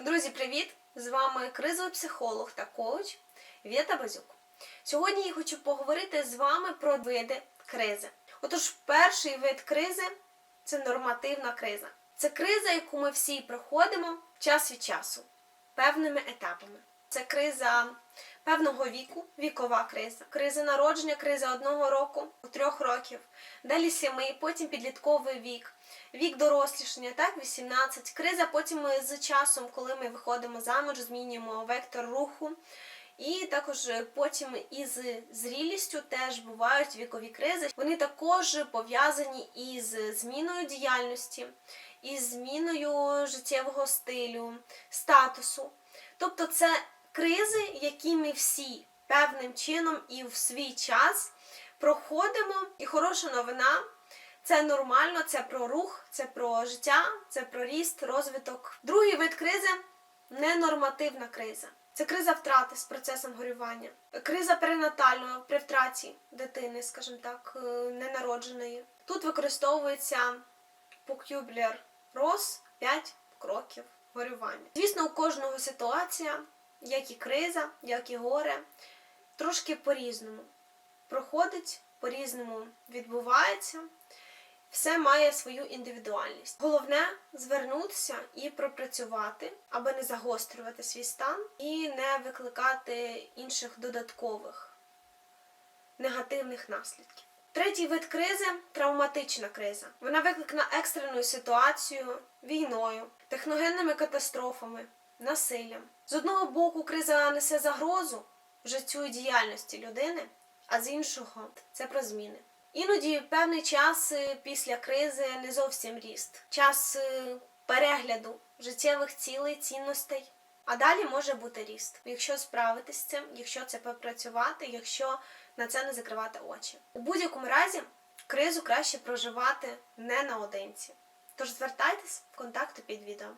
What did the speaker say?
Друзі, привіт! З вами кризовий психолог та коуч Вєта Базюк. Сьогодні я хочу поговорити з вами про види кризи. Отож, перший вид кризи це нормативна криза. Це криза, яку ми всі проходимо час від часу, певними етапами. Це криза певного віку, вікова криза, криза народження, криза одного року, трьох років, далі сіми, потім підлітковий вік, вік дорослішання, так, 18. Криза потім ми з часом, коли ми виходимо заміж, змінюємо вектор руху. І також потім із зрілістю теж бувають вікові кризи. Вони також пов'язані із зміною діяльності, із зміною життєвого стилю, статусу. Тобто це кризи, які ми всі певним чином і в свій час проходимо. І хороша новина це нормально, це про рух, це про життя, це про ріст, розвиток. Другий вид кризи ненормативна криза. Це криза втрати з процесом горювання, криза перинатального при втраті дитини, скажімо так, е, ненародженої. Тут використовується Пукюблер Рос 5 кроків горювання. Звісно, у кожного ситуація, як і криза, як і горе, трошки по-різному проходить, по-різному відбувається. Все має свою індивідуальність. Головне звернутися і пропрацювати, аби не загострювати свій стан і не викликати інших додаткових негативних наслідків. Третій вид кризи травматична криза. Вона викликана екстреною ситуацією, війною, техногенними катастрофами, насиллям. З одного боку, криза несе загрозу життю і діяльності людини, а з іншого це про зміни. Іноді певний час е, після кризи не зовсім ріст, час е, перегляду життєвих цілей, цінностей. А далі може бути ріст, якщо справитись з цим, якщо це попрацювати, якщо на це не закривати очі. У будь-якому разі кризу краще проживати не наодинці. Тож звертайтесь в контакти під відео.